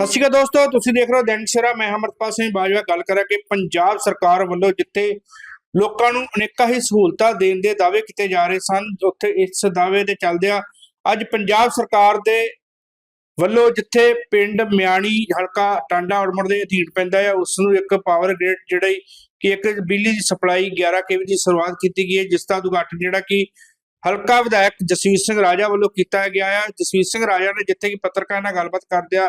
ਸਤਿ ਸ਼੍ਰੀ ਅਕਾਲ ਦੋਸਤੋ, ਤੁਸੀਂ ਦੇਖ ਰਹੇ ਹੋ ਦੈਨਿਕ ਸਵੇਰਾ। ਮੈਂ ਅਮਰਪਾਲ ਸਿੰਘ ਬਾਜਵਾ। ਗੱਲ ਕਰਾਂਗੇ ਪੰਜਾਬ ਸਰਕਾਰ ਵੱਲੋਂ ਜਿੱਥੇ ਲੋਕਾਂ ਨੂੰ ਅਨੇਕਾਂ ਹੀ ਸਹੂਲਤਾਂ ਦੇਣ ਦੇ ਦਾਅਵੇ ਕੀਤੇ ਜਾ ਰਹੇ ਸਨ, ਉੱਥੇ ਇਸ ਦਾਅਵੇ ਦੇ ਚੱਲਦਿਆਂ ਅੱਜ ਪੰਜਾਬ ਸਰਕਾਰ ਦੇ ਵੱਲੋਂ ਜਿੱਥੇ ਪਿੰਡ ਮਿਆਣੀ ਹਲਕਾ ਟਾਂਡਾ ਔੜਮੜ ਦੇ ਅਧੀਨ ਪੈਂਦਾ ਹੈ ਉਸ ਨੂੰ ਇੱਕ ਪਾਵਰ ਗ੍ਰਿਡ ਜਿਹੜੀ ਕਿ ਇੱਕ ਬਿਜਲੀ ਦੀ ਸਪਲਾਈ 11 ਕੇਵੀ ਦੀ ਸ਼ੁਰੂਆਤ ਕੀਤੀ ਗਈ ਹੈ, ਜਿਸ ਦਾ ਉਦਘਾਟਨ ਜਿਹੜਾ ਕਿ ਹਲਕਾ ਵਿਧਾਇਕ ਜਸਵੀਰ ਸਿੰਘ ਰਾਜਾ ਵੱਲੋਂ ਕੀਤਾ ਗਿਆ ਹੈ ਜਸਵੀਰ ਸਿੰਘ ਰਾਜਾ ਨੇ ਜਿੱਥੇ ਕਿ ਪੱਤਰਕਾਰਾਂ ਨਾਲ ਗੱਲਬਾਤ ਕਰਦਿਆਂ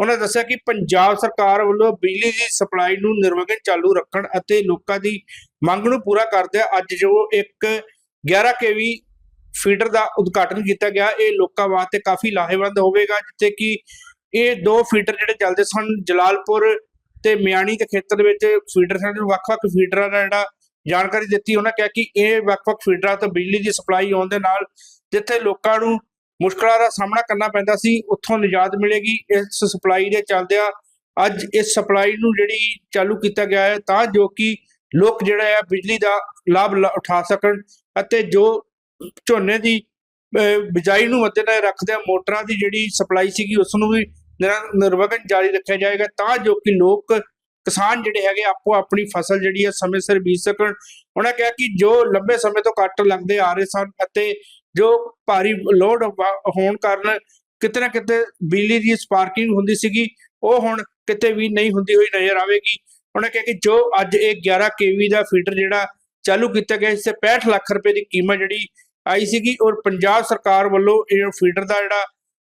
ਉਹਨਾਂ ਦੱਸਿਆ ਕਿ ਪੰਜਾਬ ਸਰਕਾਰ ਵੱਲੋਂ ਬਿਜਲੀ ਦੀ ਸਪਲਾਈ ਨੂੰ ਨਿਰਵਿਘਨ ਚਾਲੂ ਰੱਖਣ ਅਤੇ ਲੋਕਾਂ ਦੀ ਮੰਗ ਨੂੰ ਪੂਰਾ ਕਰਦਿਆਂ ਅੱਜ ਜੋ ਇੱਕ 11 ਕੇਵੀ ਫੀਡਰ ਦਾ ਉਦਘਾਟਨ ਕੀਤਾ ਗਿਆ, ਇਹ ਲੋਕਾਂ ਵਾਸਤੇ ਕਾਫੀ ਲਾਹੇਵੰਦ ਹੋਵੇਗਾ, ਜਿੱਥੇ ਕਿ ਇਹ ਦੋ ਫੀਡਰ ਜਿਹੜੇ ਚੱਲਦੇ ਸਨ, ਜਲਾਲਪੁਰ ਤੇ ਮਿਆਣੀ ਦੇ ਖੇਤਰ ਵਿੱਚ ਫੀਡਰ ਸਨ, ਵੱਖ-ਵੱਖ ਫੀਡਰਾਂ ਦਾ ਜਿਹੜਾ ਜਾਣਕਾਰੀ ਦਿੱਤੀ ਉਹਨਾਂ ਕਿਹਾ ਕਿ ਇਹ ਵੱਖ-ਵੱਖ ਫੀਡਰਾਂ ਤੋਂ ਬਿਜਲੀ ਦੀ ਸਪਲਾਈ ਆਉਣ ਦੇ ਨਾਲ ਜਿੱਥੇ ਲੋਕਾਂ ਨੂੰ ਮੁਸ਼ਕਲਾਂ ਦਾ ਸਾਹਮਣਾ ਕਰਨਾ ਪੈਂਦਾ ਸੀ ਉੱਥੋਂ ਨਿਜਾਤ ਮਿਲੇਗੀ। ਇਸ ਸਪਲਾਈ ਦੇ ਚੱਲਦਿਆਂ ਅੱਜ ਇਸ ਸਪਲਾਈ ਨੂੰ ਜਿਹੜੀ ਚਾਲੂ ਕੀਤਾ ਗਿਆ ਹੈ ਤਾਂ ਜੋ ਕਿ ਲੋਕ ਜਿਹੜਾ ਹੈ ਬਿਜਲੀ ਦਾ ਲਾਭ ਲ- ਉਠਾ ਸਕਣ ਅਤੇ ਜੋ ਝੋਨੇ ਦੀ ਅਹ, ਬਿਜਾਈ ਨੂੰ ਮੱਦੇਨਜ਼ਰ ਰੱਖਦਿਆਂ ਮੋਟਰਾਂ ਦੀ ਜਿਹੜੀ ਸਪਲਾਈ ਸੀਗੀ ਉਸ ਨੂੰ ਵੀ ਨਿਰ- ਨਿਰਵਿਘਨ ਜਾਰੀ ਰੱਖਿਆ ਜਾਏਗਾ ਤਾਂ ਜੋ ਕਿ ਲੋਕ ਕਿਸਾਨ ਜਿਹੜੇ ਹੈਗੇ ਆਪੋ ਆਪਣੀ ਫਸਲ ਜਿਹੜੀ ਹੈ ਸਮੇਂ ਸਿਰ ਬੀਜ ਸਕਣ। ਉਹਨਾਂ ਕਿਹਾ ਕਿ ਜੋ ਲੰਬੇ ਸਮੇਂ ਤੋਂ ਕੱਟ ਲੱਗਦੇ ਆ ਰਹੇ ਸਨ ਅਤੇ ਜੋ ਭਾਰੀ ਲੋਡ ਹੋਣ ਕਾਰਨ ਕਿਤੇ ਨਾ ਕਿਤੇ ਬਿਜਲੀ ਦੀ ਸਪਾਰਕਿੰਗ ਹੁੰਦੀ ਸੀਗੀ ਉਹ ਹੁਣ ਕਿਤੇ ਵੀ ਨਹੀਂ ਹੁੰਦੀ ਹੋਈ ਨਜ਼ਰ ਆਵੇਗੀ। ਉਹਨਾਂ ਕਿਹਾ ਕਿ ਜੋ ਅੱਜ ਇਹ 11 ਕੇਵੀ ਦਾ ਫੀਡਰ ਜਿਹੜਾ ਚਾਲੂ ਕੀਤਾ ਗਿਆ ਇਸ ਤੇ 65 ਲੱਖ ਰੁਪਏ ਦੀ ਕੀਮਤ ਜਿਹੜੀ ਆਈ ਸੀਗੀ ਔਰ ਪੰਜਾਬ ਸਰਕਾਰ ਵੱਲੋਂ ਇਹ ਫੀਡਰ ਦਾ ਜਿਹੜਾ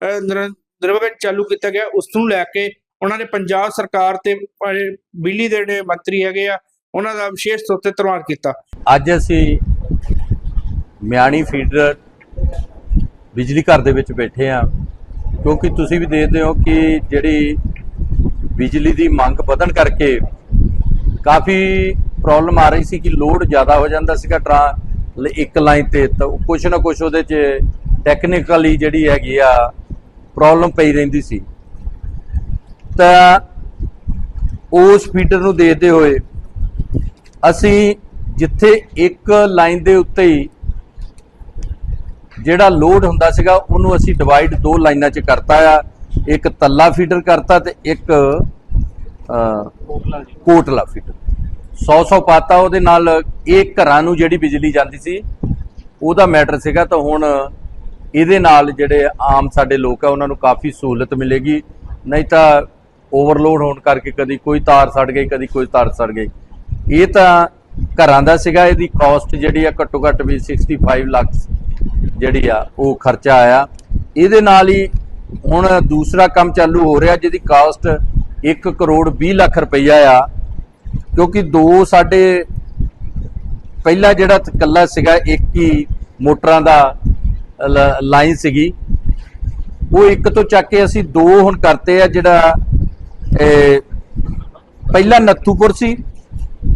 ਅਹ, ਨਿਰ- ਚਾਲੂ ਕੀਤਾ ਗਿਆ ਉਸ ਨੂੰ ਲੈ ਕੇ ਉਹਨਾਂ ਨੇ ਪੰਜਾਬ ਸਰਕਾਰ ਤੇ ਬਿਜਲੀ ਦੇ ਜਿਹੜੇ ਮੰਤਰੀ ਹੈਗੇ ਆ, ਉਹਨਾਂ ਦਾ ਵਿਸ਼ੇਸ਼ ਤੌਰ ਤੇ ਧੰਨਵਾਦ ਕੀਤਾ। ਅੱਜ ਅਸੀਂ ਮਿਆਣੀ ਫੀਡਰ ਬਿਜਲੀ ਘਰ ਦੇ ਵਿੱਚ ਬੈਠੇ ਆ ਕਿਉਂਕਿ ਤੁਸੀਂ ਵੀ ਦੇਖਦੇ ਹੋ ਕਿ ਜਿਹੜੀ ਬਿਜਲੀ ਦੀ ਮੰਗ ਵਧਣ ਕਰਕੇ ਕਾਫੀ ਪ੍ਰੋਬਲਮ ਆ ਰਹੀ ਸੀ ਕਿ ਲੋਡ ਜ਼ਿਆਦਾ ਹੋ ਜਾਂਦਾ ਸੀਗਾ ਟਰਾ ਇੱਕ ਲਾਈਨ ਤੇ, ਤਾਂ ਉਹ ਕੁਛ ਨਾ ਕੁਛ ਉਹਦੇ 'ਚ ਟੈਕਨੀਕਲੀ ਜਿਹੜੀ ਹੈਗੀ ਆ ਪ੍ਰੋਬਲਮ ਪਈ ਰਹਿੰਦੀ ਸੀ। ਤਾਂ ਉਸ ਫੀਡਰ ਨੂੰ ਦੇਖਦੇ ਹੋਏ ਅਸੀਂ ਜਿੱਥੇ ਇੱਕ ਲਾਈਨ ਦੇ ਉੱਤੇ ਹੀ ਜਿਹੜਾ ਲੋਡ ਹੁੰਦਾ ਸੀਗਾ ਉਹਨੂੰ ਅਸੀਂ ਡਿਵਾਈਡ ਦੋ ਲਾਈਨਾਂ 'ਚ ਕਰਤਾ ਆ। ਇੱਕ ਤੱਲਾ ਫੀਡਰ ਕਰਤਾ ਤੇ ਇੱਕ ਕੋਟਲਾ ਫੀਡਰ 100 100 ਪਾਤਾ ਉਹਦੇ ਨਾਲ ਇਹ ਘਰਾਂ ਨੂੰ ਜਿਹੜੀ ਬਿਜਲੀ ਜਾਂਦੀ ਸੀ ਉਹਦਾ ਮੈਟਰ ਸੀਗਾ। ਤਾਂ ਹੁਣ ਇਹਦੇ ਨਾਲ ਜਿਹੜੇ ਆਮ ਸਾਡੇ ਲੋਕ ਆ ਉਹਨਾਂ ਨੂੰ ਕਾਫੀ ਸਹੂਲਤ ਮਿਲੇਗੀ। ਨਹੀਂ ਤਾਂ ਓਵਰਲੋਡ ਹੋਣ ਕਰਕੇ ਕਦੀ ਕੋਈ ਤਾਰ ਸੜ ਗਈ, ਕਦੀ ਕੋਈ ਤਾਰ ਸੜ ਗਈ। ਇਹ ਤਾਂ ਘਰਾਂ ਦਾ ਸੀਗਾ, ਇਹਦੀ ਕਾਸਟ ਜਿਹੜੀ ਆ ਘੱਟੋ ਘੱਟ ਵੀ 65 ਲੱਖ ਜਿਹੜੀ ਆ, ਉਹ ਖਰਚਾ ਆਇਆ। ਇਹਦੇ ਨਾਲ ਹੀ ਹੁਣ ਦੂਸਰਾ ਕੰਮ ਚਾਲੂ ਹੋ ਰਿਹਾ, ਜਿਹਦੀ ਕਾਸਟ 1 ਕਰੋੜ 20 ਲੱਖ ਰੁਪਈਆ ਆ। ਕਿਉਂਕਿ ਦੋ ਸਾਡੇ ਪਹਿਲਾ ਜਿਹੜਾ ਕੱਲਾ ਸੀਗਾ, ਇੱਕ ਹੀ ਮੋਟਰਾਂ ਦਾ ਲਾਈਨ ਸੀਗੀ। ਉਹ ਇੱਕ ਤੋਂ ਚੱਕ ਕੇ ਅਸੀਂ ਦੋ ਹੁਣ ਕਰਤੇ ਆ ਜਿਹੜਾ ਪਹਿਲਾ ਨੱਥੂਪੁਰ ਸੀ।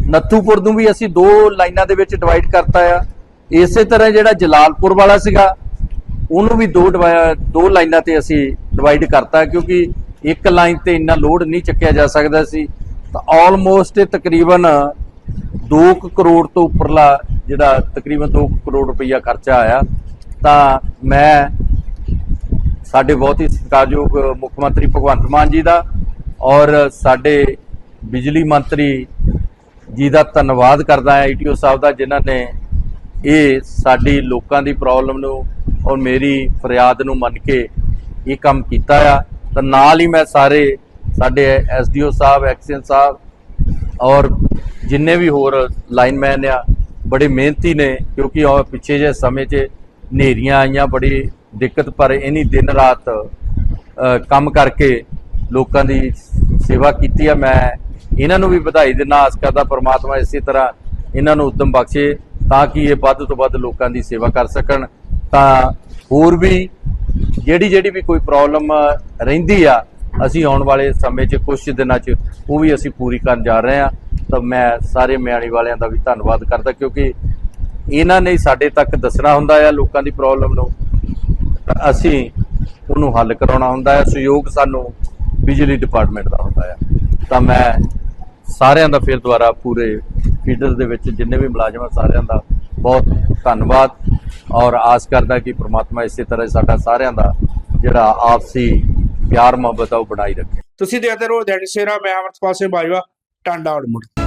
ਨੱਥੂਪੁਰ ਨੂੰ ਵੀ ਅਸੀਂ ਦੋ ਲਾਈਨਾਂ ਦੇ ਵਿੱਚ ਡਿਵਾਈਡ ਕਰਤਾ ਆ। ਇਸੇ ਤਰ੍ਹਾਂ ਜਿਹੜਾ ਜਲਾਲਪੁਰ ਵਾਲਾ ਸੀਗਾ, ਉਹਨੂੰ ਵੀ ਦੋ ਡਿਵਾ- ਦੋ ਲਾਈਨਾਂ ਤੇ ਅਸੀਂ ਡਿਵਾਈਡ ਕਰਤਾ ਕਿਉਂਕਿ ਇੱਕ ਲਾਈਨ ਤੇ ਇੰਨਾ ਲੋਡ ਨਹੀਂ ਚੱਕਿਆ ਜਾ ਸਕਦਾ ਸੀ। ਤਾਂ ਆਲਮੋਸਟ ਇਹ ਤਕਰੀਬਨ 2 ਕਰੋੜ ਤੋਂ ਉੱਪਰਲਾ ਜਿਹੜਾ ਤਕਰੀਬਨ 2 ਕਰੋੜ ਰੁਪਈਆ ਖਰਚਾ ਆਇਆ। ਤਾਂ ਮੈਂ ਸਾਡੇ ਬਹੁਤ ਹੀ ਸਤਿਕਾਰਯੋਗ ਮੁੱਖ ਮੰਤਰੀ ਭਗਵੰਤ ਮਾਨ ਜੀ ਦਾ ਔਰ ਸਾਡੇ ਬਿਜਲੀ ਮੰਤਰੀ ਜੀ ਦਾ ਧੰਨਵਾਦ ਕਰਦਾ ਹਾਂ ਈਟੀਓ ਸਾਹਿਬ ਦਾ, ਜਿਨ੍ਹਾਂ ਨੇ ਇਹ ਸਾਡੀ ਲੋਕਾਂ ਦੀ ਪ੍ਰੋਬਲਮ ਨੂੰ ਔਰ ਮੇਰੀ ਫਰਿਆਦ ਨੂੰ ਮੰਨ ਕੇ ਇਹ ਕੰਮ ਕੀਤਾ ਆ। ਤਾਂ ਨਾਲ ਹੀ ਮੈਂ ਸਾਰੇ ਸਾਡੇ ਐਸਡੀਓ ਸਾਹਿਬ, ਐਕਸੀਅਨ ਸਾਹਿਬ ਔਰ ਜਿੰਨੇ ਵੀ ਹੋਰ ਲਾਈਨਮੈਨ ਆ, ਬੜੇ ਮਿਹਨਤੀ ਨੇ, ਕਿਉਂਕਿ ਉਹ ਪਿੱਛੇ ਜੇ ਸਮੇਂ 'ਚ ਹਨੇਰੀਆਂ ਆਈਆਂ, ਬੜੀ ਦਿੱਕਤ, ਪਰ ਇਨੀ ਦਿਨ ਰਾਤ ਕੰਮ ਕਰਕੇ ਲੋਕਾਂ ਦੀ ਸੇਵਾ ਕੀਤੀ ਆ। ਮੈਂ ਇਹਨਾਂ ਨੂੰ ਵੀ ਵਧਾਈ ਦਿੰਦਾ, ਆਸ ਕਰਦਾ ਪ੍ਰਮਾਤਮਾ ਇਸੇ ਤਰ੍ਹਾਂ ਇਹਨਾਂ ਨੂੰ ਉਦਮ ਬਖਸ਼ੇ ਤਾਂ ਕਿ ਇਹ ਵੱਧ ਤੋਂ ਵੱਧ ਲੋਕਾਂ ਦੀ ਸੇਵਾ ਕਰ ਸਕਣ। ਤਾਂ ਹੋਰ ਵੀ ਜਿਹੜੀ ਜਿਹੜੀ ਵੀ ਕੋਈ ਪ੍ਰੋਬਲਮ ਰਹਿੰਦੀ ਆ, ਅਸੀਂ ਆਉਣ ਵਾਲੇ ਸਮੇਂ 'ਚ ਕੁਝ ਦਿਨਾਂ 'ਚ, ਉਹ ਵੀ ਅਸੀਂ ਪੂਰੀ ਕਰਨ ਜਾ ਰਹੇ ਹਾਂ ਤਾਂ ਮੈਂ ਸਾਰੇ ਮਿਆਣੀ ਵਾਲਿਆਂ ਦਾ ਵੀ ਧੰਨਵਾਦ ਕਰਦਾ ਕਿਉਂਕਿ ਇਹਨਾਂ ਨੇ ਸਾਡੇ ਤੱਕ ਦੱਸਣਾ ਹੁੰਦਾ ਆ ਲੋਕਾਂ ਦੀ ਪ੍ਰੋਬਲਮ ਨੂੰ। ਤਾਂ ਅਸੀਂ ਉਹਨੂੰ ਹੱਲ ਕਰਾਉਣਾ ਹੁੰਦਾ ਹੈ ਸਹਿਯੋਗ ਸਾਨੂੰ ਬਿਜਲੀ ਡਿਪਾਰਟਮੈਂਟ ਦਾ ਹੁੰਦਾ ਆ। ਤਾਂ ਮੈਂ ਸਾਰਿਆਂ ਦਾ ਫਿਰ ਦੁਬਾਰਾ ਪੂਰੇ ਫੀਡਰ ਦੇ ਵਿੱਚ ਜਿੰਨੇ ਵੀ ਮੁਲਾਜ਼ਮ ਆ, ਸਾਰਿਆਂ ਦਾ ਬਹੁਤ ਧੰਨਵਾਦ। ਔਰ ਆਸ ਕਰਦਾ ਕਿ ਪ੍ਰਮਾਤਮਾ ਇਸੇ ਤਰ੍ਹਾਂ ਸਾਡਾ ਸਾਰਿਆਂ ਦਾ ਜਿਹੜਾ ਆਪਸੀ ਪਿਆਰ ਮੁਹੱਬਤ ਆ, ਉਹ ਬਣਾਈ ਰੱਖੇ। ਤੁਸੀਂ ਦੇਖਦੇ ਰਹੋ ਦੈਨਿਕ ਸਵੇਰਾ, ਮੈਂ ਅਮਰਤਪਾਲ ਸਿੰਘ ਬਾਜਵਾ, ਟਾਂਡਾ ਅੜਮੁੜ